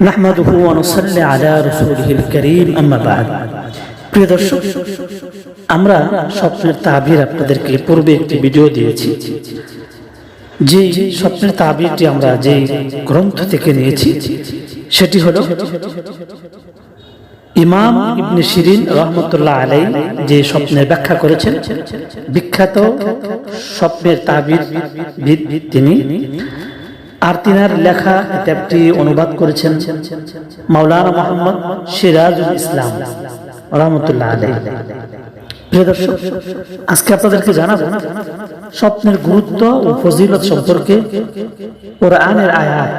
نحمده ونصلي على رسوله الكريم أما بعد প্রিয় দর্শক আমরা স্বপ্নের তাবির আপনাদেরকে পূর্বে একটি ভিডিও দিয়েছি যে স্বপ্নের তাবিরটি আমরা যে গ্রন্থ থেকে নিয়েছি সেটি হলো ইমাম ইবনে শিরিন রহমতুল্লাহ আলাই যে স্বপ্নের ব্যাখ্যা করেছেন বিখ্যাত স্বপ্নের তাবির তিনি আর তিনার লেখা কিতাবটি অনুবাদ করেছেন মাওলানা মোহাম্মদ সিরাজুল ইসলাম, রহমতুল্লাহ আলাই প্রিয় আজকে আপনাদেরকে জানাব স্বপ্নের গুরুত্ব ও ফজিলত সম্পর্কে কোরআনের আয়াত।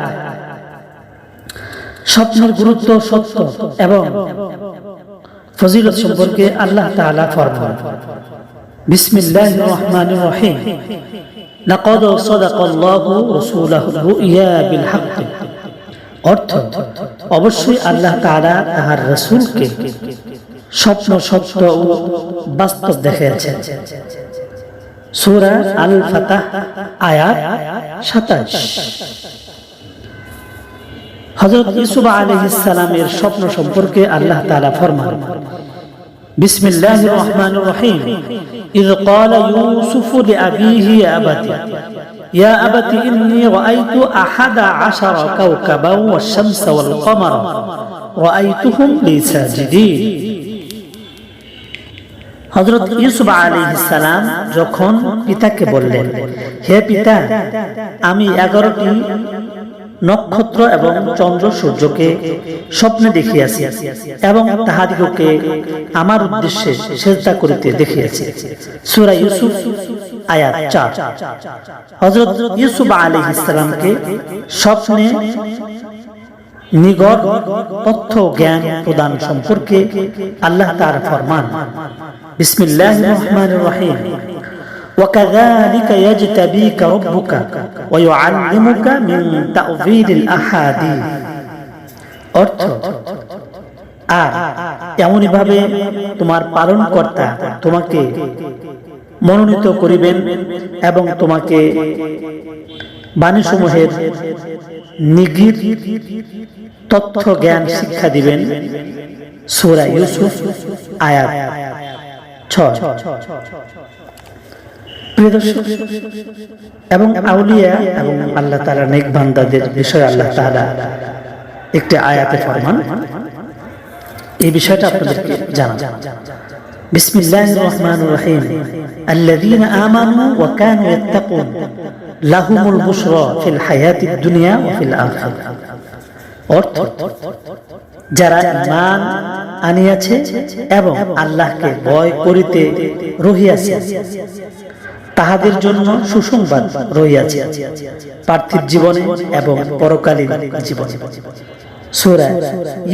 স্বপ্নের গুরুত্ব সত্য এবং ফজিলত সম্পর্কে আল্লাহ তাআলা ফরমান। বিসমিল্লাহির রহমানির রহিম। লাকাদ সাদাকাল্লাহু রাসূলাহু রুইয়া বিল হক অর্থ, অবশ্যই আল্লাহ তাআলা তাহার রাসূলকে স্বপ্ন, সত্য ও বাস্তব দেখিয়েছেন। সূরা আল ফাতাহ আয়াত 27 হযরত ইউসুফ আলাইহিস সালামের স্বপ্ন সম্পর্কে আল্লাহ তাআলা ফরমান বিসমিল্লাহির রহমানির রহিম إذ قال يوسف لأبيه يا أبتي يا أبت إني رأيت أحد عشر كوكبا والشمس والقمر رأيتهم لي ساجدين হজরত ইউসুফ আলী সালাম যখন পিতাকে বললেন হে পিতা আমি এগারোটি নক্ষত্র এবং চন্দ্র সূর্যকে স্বপ্নে দেখিয়াছি এবং তাহাদিগকে আমার উদ্দেশ্যে সেজদা করিতে দেখিয়াছি। সূরা ইউসুফ, আয়াত 4 হযরত ইউসুফ আলাইহিস সালামকে স্বপ্নে নিগড়, তথ্য, জ্ঞান প্রদান সম্পর্কে আল্লাহ তার ফরমান। বিসমিল্লাহির রহমানির রহিম। وكذلك يجتبيك ربك ويعلمك من تأويل الأحاديث অর্থ আর এমনই ভাবে তোমার পালন কর্তা তোমাকে মনোনীত করিবেন এবং তোমাকে বাণীসমূহের নিগির তথ্য জ্ঞান শিক্ষা দিবেন সুরা ইউসুফ আয়াত ছয় প্রিয় দর্শক এবং আউলিয়া এবং আল্লাহ তাআলা নেক বান্দাদের বিষয়ে আল্লাহ তাআলা একটি আয়াতে ফরমান এই বিষয়টা আপনাদেরকে জানা بسم الله الرحمن الرحيم الذين آمنوا وكانوا يتقون لهم البشرى في الحياة الدنيا وفي الآخرة অর্থ যারা মান আনিয়াছে এবং আল্লাহকে ভয় করিতে রহিয়াছে তাহাদের জন্য সুসংবাদ রইয়াছে পার্থিব জীবনে এবং পরকালীন জীবনে। সূরা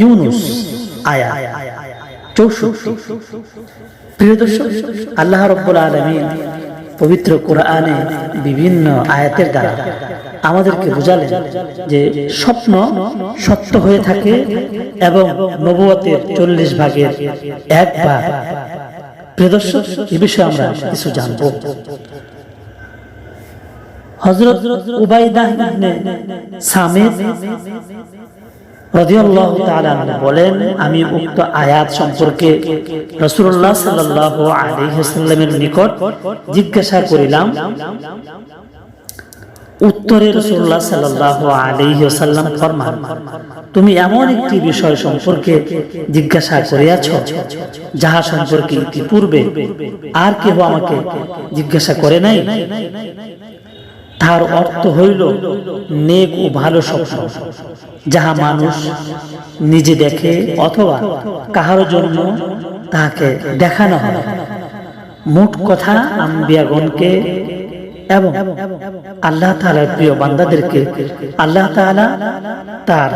ইউনুস আয়া চৌষট্টি। প্রিয় দর্শক, আল্লাহ রব্বুল আলমিন পবিত্র কোরআনে বিভিন্ন আয়াতের দ্বারা আমাদেরকে বুঝালেন যে স্বপ্ন সত্য হয়ে থাকে এবং নবুয়তের চল্লিশ ভাগের এক ভাগ প্রিয় দর্শক, এ বিষয়ে আমরা কিছু জানব। হজরত উবাইদাহ রাদিয়াল্লাহু তাআলা বলেন, আমি উক্ত আয়াত সম্পর্কে রাসূলুল্লাহ সাল্লাল্লাহু আলাইহি ওয়াসাল্লামের নিকট জিজ্ঞাসা করিলাম উত্তরে রাসূলুল্লাহ সাল্লাল্লাহু আলাইহি ওয়াসাল্লাম ফরমান, তুমি এমন একটি বিষয় সম্পর্কে জিজ্ঞাসা করিয়াছ, যাহা সম্পর্কে ইতিপূর্বে আর কেহ আমাকে জিজ্ঞাসা করে নাই? তার অর্থ হইল নেক ও ভালো স্বপ্ন, যাহা মানুষ নিজে দেখে অথবা কাহার জন্য তাহাকে দেখানো হয়। মোট কথা আম্বিয়াগণকে এবং আল্লাহ তাআলার প্রিয় বান্দাদেরকে আল্লাহ তাআলা তার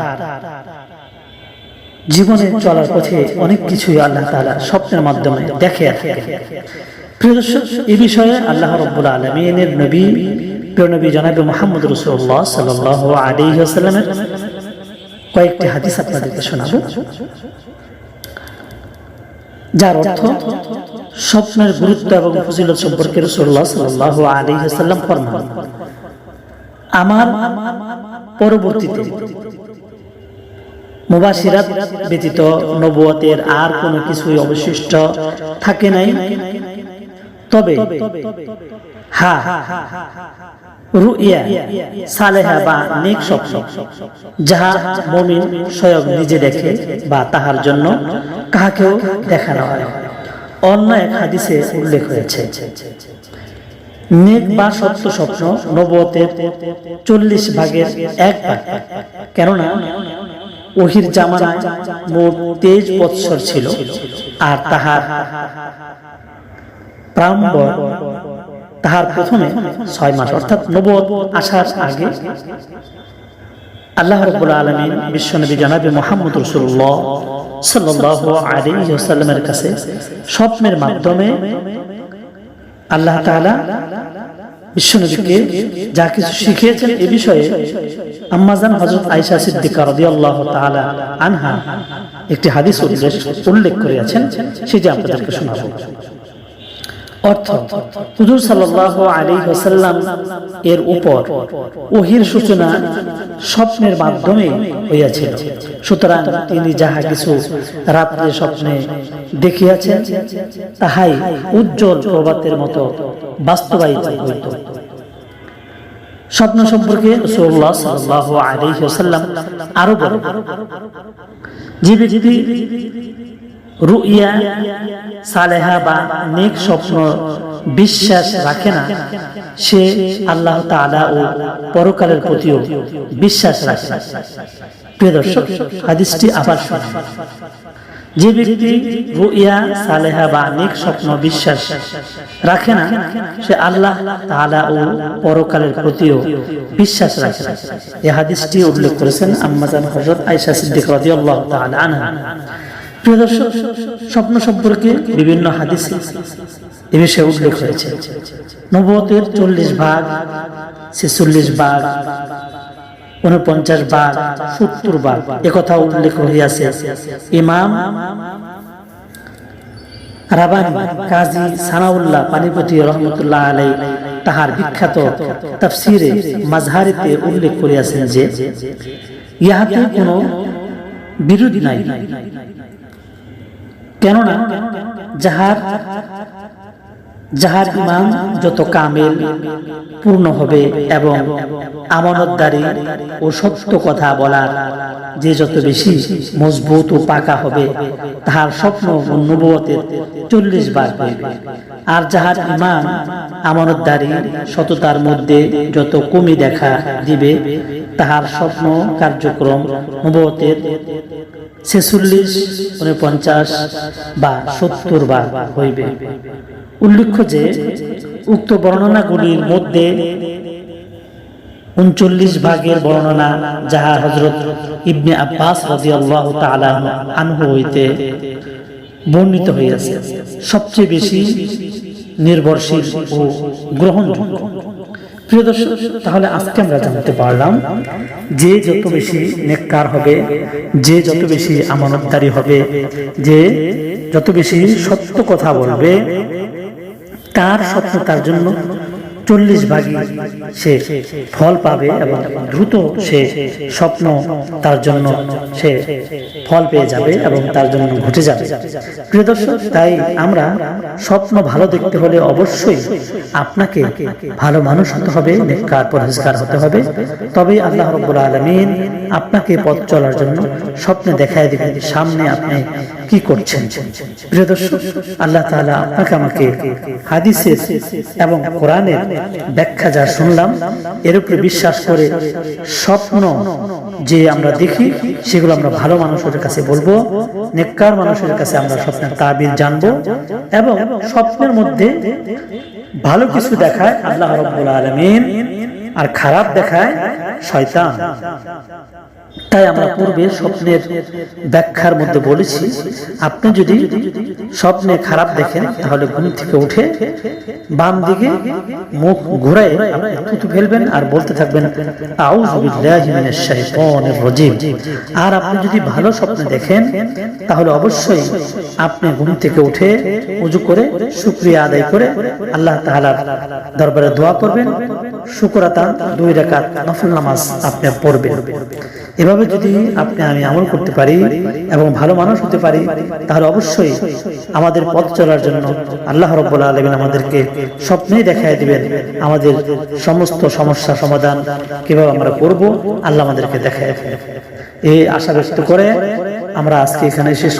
জীবনে চলার পথে অনেক কিছুই আল্লাহ তাআলা স্বপ্নের মাধ্যমে দেখে এই বিষয়ে আল্লাহ রব্বুল আলমিনের নবী, প্রিয় নবী জনাবি মোহাম্মদ রসুল্লাহ সাল্লাহ আলী কয়েকটি হাদিস আপনাদেরকে শোনাবো। যার অর্থ, স্বপ্নের গুরুত্ব এবং ফজিলত সম্পর্কে আমার পরবর্তীতে মুবাসিরাত ব্যতীত নবুয়তের আর কোনো কিছুই অবশিষ্ট থাকে নাই। তবে হ্যাঁ রুইয়া সালেহা বা নেক স্বপ্ন, যাহা মমিন স্বয়ং নিজে দেখে বা তাহার জন্য কাহাকেও দেখানো হয়। অন্য এক হাদিসে উল্লেখ হয়েছে, নেক বা সত্য স্বপ্ন নবতের চল্লিশ ভাগের এক ভাগ। কেননা, ওহির জামানায় মোট তেইশ বৎসর ছিল আর তাহার প্রারম্ভ তাহার প্রথমে ছয় মাস, অর্থাৎ নবদ আসার আগে আল্লাহ রব্বুল আলমিন বিশ্বনবী জানাবি মোহাম্মদ রসুল্লাহ সাল্লাহ আলী কাছে স্বপ্নের মাধ্যমে আল্লাহ তাআলা বিশ্বনবীকে যা কিছু শিখিয়েছেন এ বিষয়ে আম্মাজান হজরত আয়েশা সিদ্দিকা রাদিয়াল্লাহু তাআলা আনহা একটি হাদিস উল্লেখ করিয়াছেন, সেটি আপনাদেরকে শোনাবো। অর্থ, হুজুর সাল্লাল্লাহু আলাইহি ওয়াসাল্লাম এর উপর ওহির সূচনা স্বপ্নের মাধ্যমে হইয়াছিল। সুতরাং তিনি যাহা কিছু রাত্রে স্বপ্নে দেখিয়াছেন, তাহাই উজ্জ্বল প্রভাতের মতো বাস্তবায়িত হইত। স্বপ্ন সম্পর্কে আরও বলেন রুইয়া, সালেহা বা নেক স্বপ্ন বিশ্বাস রাখে না। সে আল্লাহ তাআলা ও পরকালের প্রতিও বিশ্বাস রাখে প্রিয় দর্শক, হাদিসটি আবার যে ব্যক্তি রুইয়া, সালেহা বা নেক স্বপ্ন বিশ্বাস রাখে না, সে আল্লাহ তাআলা ও পরকালের প্রতিও বিশ্বাস রাখে না। এই হাদিসটি উল্লেখ করেছেন আম্মাজান হযরত আয়েশা সিদ্দিক রাদিয়াল্লাহু তাআলা আনহা। প্রিয় দর্শক, স্বপ্ন সম্পর্কে বিভিন্ন হাদিস এ বিষয়ে উল্লেখ হয়েছে। নবতের চল্লিশ ভাগ, ছেচল্লিশ ভাগ উনপঞ্চাশ ভাগ, সত্তর ভাগ একথা উল্লেখ হইয়াছে। ইমাম রাবানি কাজী সানাউল্লাহ পানিপতি রহমতুল্লাহ আলাই তাহার বিখ্যাত তাফসিরে মাঝহারিতে উল্লেখ করিয়াছেন যে, ইহাতে কোনো বিরোধ নাই। কেননা যাহার যাহার ইমান যত কামেল, পূর্ণ হবে এবং আমানতদারি ও সত্য কথা বলার যে যত বেশি মজবুত ও পাকা হবে, তাহার স্বপ্ন ও নবতের চল্লিশ বার হইবে। আর যাহার ইমান আমানতদারি সততার মধ্যে যত কমি দেখা দিবে, তাহার স্বপ্ন কার্যক্রম নবতের ছেচল্লিশ উনপঞ্চাশ বা সত্তর বার হইবে। উল্লেখ্য যে, উক্ত বর্ণনাগুলির মধ্যে উনচল্লিশ ভাগের বর্ণনা যাহা হজরত ইবনে আব্বাস রাজি আল্লাহ আনহু হইতে বর্ণিত হইয়াছে, সবচেয়ে বেশি নির্ভরশীল ও গ্রহণযোগ্য। প্রিয় দর্শক, তাহলে আজকে আমরা জানতে পারলাম যে যত বেশি নেককার হবে, যে যত বেশি আমানতদারি হবে, যে যত বেশি সত্য কথা বলবে, তার স্বপ্ন তার জন্য চল্লিশ ভাগই সে ফল পাবে এবং দ্রুত সে স্বপ্ন তার জন্য সে ফল পেয়ে যাবে এবং তার জন্য ঘটে যাবে। তাই আমরা স্বপ্ন ভালো দেখতে হলে অবশ্যই আপনাকে ভালো মানুষ হতে হবে, নেককার পরিষ্কার হতে হবে। তবে আল্লাহ রব্বুল আলমিন আপনাকে পথ চলার জন্য স্বপ্নে দেখায় দেবেন সামনে আপনি কি করছেন। প্রিয় দর্শক, আল্লাহ তাআলা আপনাকে আমাকে হাদিসের এবং কোরআনের ব্যাখ্যা যা শুনলাম, এর উপরে বিশ্বাস করে স্বপ্ন যে আমরা দেখি, সেগুলো আমরা ভালো মানুষের কাছে বলব, নেককার মানুষের কাছে আমরা স্বপ্নের তাবির জানব এবং স্বপ্নের মধ্যে ভালো কিছু দেখায় আল্লাহ রব্বুল আলমিন, আর খারাপ দেখায় শয়তান। তাই আমরা পূর্বে স্বপ্নের ব্যাখ্যার মধ্যে বলেছি, আপনি যদি স্বপ্নে খারাপ দেখেন, তাহলে ঘুম থেকে উঠে বাম দিকে মুখ ঘুরে থুতু ফেলবেন আর বলতে থাকবেন আর আপনি যদি ভালো স্বপ্ন দেখেন, তাহলে অবশ্যই আপনি ঘুম থেকে উঠে উজু করে শুকরিয়া আদায় করে আল্লাহ তাআলার দরবারে দোয়া করবেন। শুকরাতা দুই নফল নামাজ আপনি পড়বেন। এভাবে যদি আপনি আমি আমল করতে পারি এবং ভালো মানুষ হতে পারি, তাহলে অবশ্যই আমাদের পথ চলার জন্য আল্লাহ রব্বুল আলমিন আমাদেরকে স্বপ্নেই দেখায় দিবেন আমাদের সমস্ত সমস্যা সমাধান কীভাবে আমরা করব, আল্লাহ আমাদেরকে দেখায় এই আশা ব্যক্ত করে আমরা আজকে এখানে শেষ